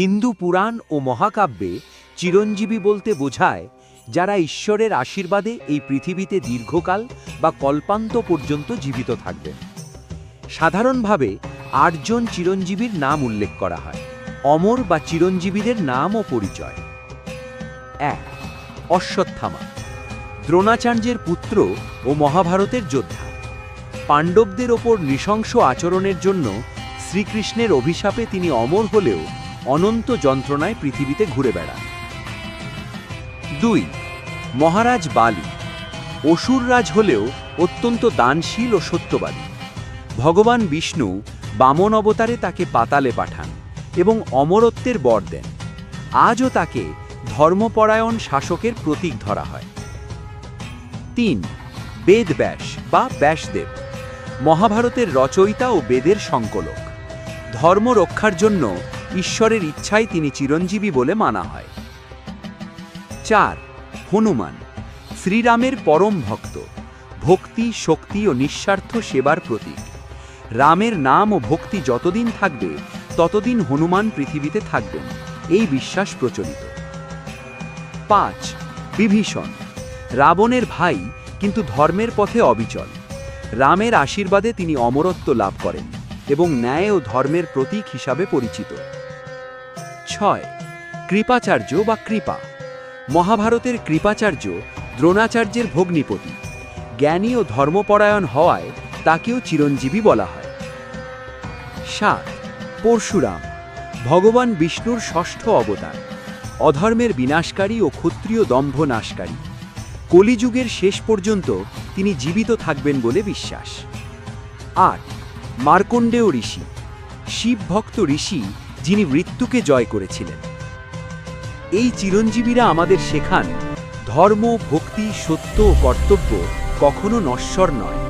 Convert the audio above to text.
হিন্দু পুরাণ ও মহাকাব্যে চিরঞ্জীবী বলতে বোঝায় যারা ঈশ্বরের আশীর্বাদে এই পৃথিবীতে দীর্ঘকাল বা কল্পান্ত পর্যন্ত জীবিত থাকবেন। সাধারণভাবে আটজন চিরঞ্জীবীর নাম উল্লেখ করা হয়। অমর বা চিরঞ্জীবীদের নাম ও পরিচয়। এক, অশ্বত্থামা। দ্রোণাচার্যের পুত্র ও মহাভারতের যোদ্ধা। পাণ্ডবদের ওপর নৃশংস আচরণের জন্য শ্রীকৃষ্ণের অভিশাপে তিনি অমর হলেও অনন্ত যন্ত্রণায় পৃথিবীতে ঘুরে বেড়ান দুই, মহারাজ বালি। অসুররাজ হলেও অত্যন্ত দানশীল ও সত্যবাদী। ভগবান বিষ্ণু বামন অবতারে তাকে পাতালে পাঠান এবং অমরত্বের বর দেন। আজও তাকে ধর্মপরায়ণ শাসকের প্রতীক ধরা হয়। তিন, বেদ ব্যাস বা ব্যাসদেব। মহাভারতের রচয়িতা ও বেদের সংকলক। ধর্ম রক্ষার জন্য ঈশ্বরের ইচ্ছায় তিনি চিরঞ্জীবী বলে মানা হয়। চার, হনুমান, শ্রীরামের পরম ভক্ত, ভক্তি, শক্তি ও নিঃস্বার্থ সেবার প্রতীক। রামের নাম ও ভক্তি যতদিন থাকবে, ততদিন হনুমান পৃথিবীতে থাকবেন, এই বিশ্বাস প্রচলিত। পাঁচ, বিভীষণ, রাবণের ভাই কিন্তু ধর্মের পথে অবিচল। রামের আশীর্বাদে তিনি অমরত্ব লাভ করেন এবং ন্যায় ও ধর্মের প্রতীক হিসাবে পরিচিত। ছয়, কৃপাচার্য বা কৃপা। মহাভারতের কৃপাচার্য দ্রোণাচার্যের ভগ্নিপতি। জ্ঞানী ও ধর্মপরায়ণ হওয়ায় তাকেও চিরঞ্জীবী বলা হয়। সাত, পরশুরাম। ভগবান বিষ্ণুর ষষ্ঠ অবতার। অধর্মের বিনাশকারী ও ক্ষত্রিয় দম্ভ নাশকারী কলিযুগের শেষ পর্যন্ত তিনি জীবিত থাকবেন বলে বিশ্বাস। আট, মার্কণ্ডেয় ঋষি। শিবভক্ত ঋষি যিনি মৃত্যুকে জয় করেছিলেন। এই চিরঞ্জীবীরা আমাদের শেখান, ধর্ম, ভক্তি, সত্য ও কর্তব্য কখনো নশ্বর নয়।